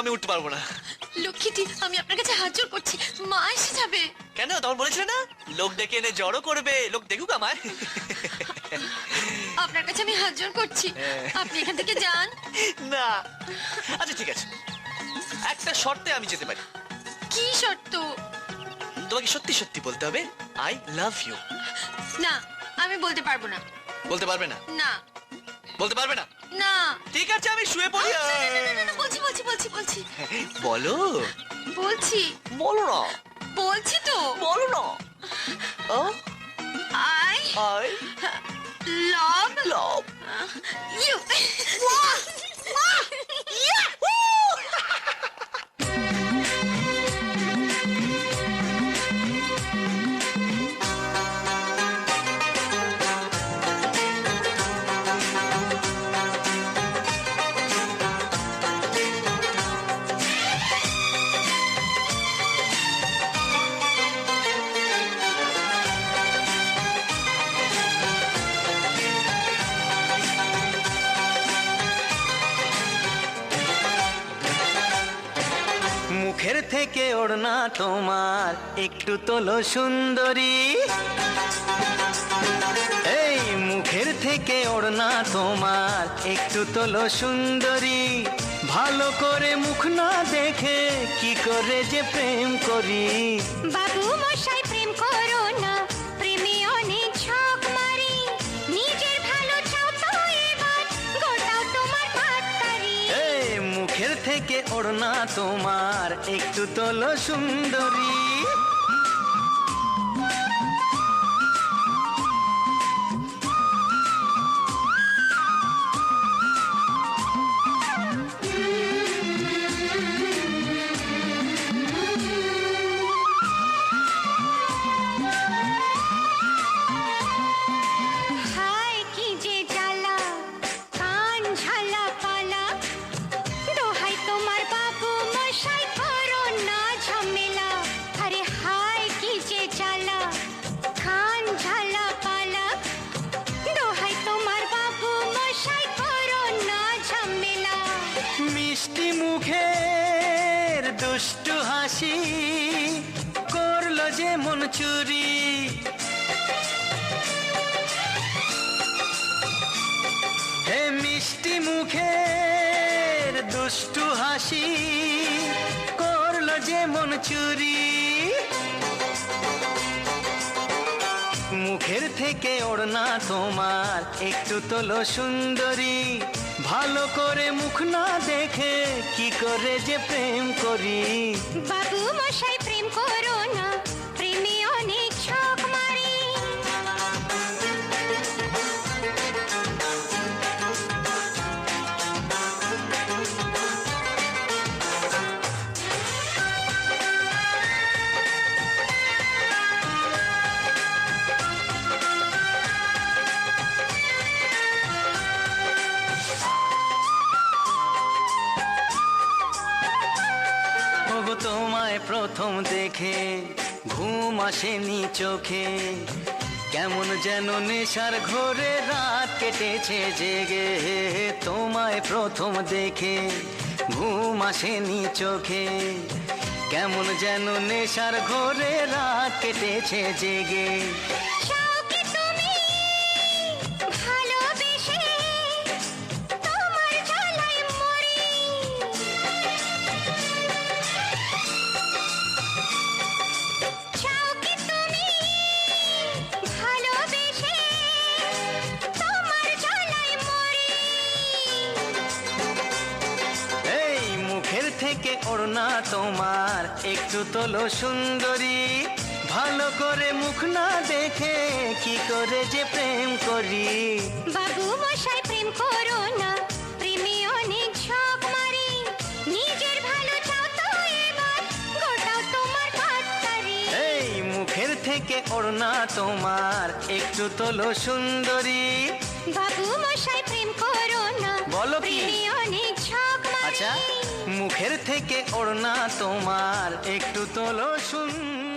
আমি উঠতে পারব না। লক্ষ্মীটি আমি আপনার কাছে হাত জোর করছি। মা এসে যাবে। কেন? তখন বলেছিলে না? লোক ডেকে এনে জড়ো করবে। লোক দেখুক আমায়। আপনার কাছে আমি হাত জোর করছি। হ্যাঁ। আপনি এখান থেকে যান। না। আচ্ছা ঠিক আছে। একটা শর্তে আমি যেতে পারি। কি শর্ত? তোমাকে সত্যি সত্যি বলতে হবে আই লাভ ইউ না আমি বলতে পারব না। বলতে পারবে না? না। বলতে পারবে না? ঠিক আছে আমি শুয়ে পড়ি। না, না, না, না, না, বলছি বলছি বলছি বলছি। বলো। বলছি। বলো না। বলছি তো। বলো না। I I love. Love. You. মুখের থেকে ওড়না তোমার, একটু তোলো সুন্দরী। এই মুখের থেকে ওড়না তোমার, একটু তোলো সুন্দরী। ভালো করে মুখ না দেখে কি করে যে প্রেম করি? বাবু মশাই, প্রেম করো না। থেকে ওড়না তোমার। একটু তোলো সুন্দরী। মিষ্টি মুখের দুষ্টু হাসি করল যে মন চুরি। হে মিষ্টি মুখের দুষ্টু হাসি করল যে মন চুরি। মুখের থেকে ওড়না তোমার একটু তোলো সুন্দরী। ভালো করে মুখ না দেখে কি করে যে প্রেম করি? তোমায় প্রথম দেখে, ঘুম আসেনি চোখে। কেমন যেন নেশার ঘোরে রাত কেটেছে জেগে, তোমায় প্রথম দেখে, ঘুম আসেনি চোখে। কেমন যেন নেশার ঘোরে রাত কেটেছে জেগে। থেকে ওড়না তোমার। একটু তোলো সুন্দরী ভালো করে মুখ না দেখে কি করে যে প্রেম করি? বাবু মশাই প্রেম করো না প্রেমে অনেক ঝক মারি। নিজের ভালো চাও তো এবার গোটাও তোমার এই মুখের থেকে ওড়না তোমার একটু তোলো সুন্দরী। বাবু মশাই প্রেম করো না বলো কি? প্রেমে অনেক ঝক মারি। আচ্ছা। মুখের থেকে ওড়না তোমার। একটু তোলো সুন্দরী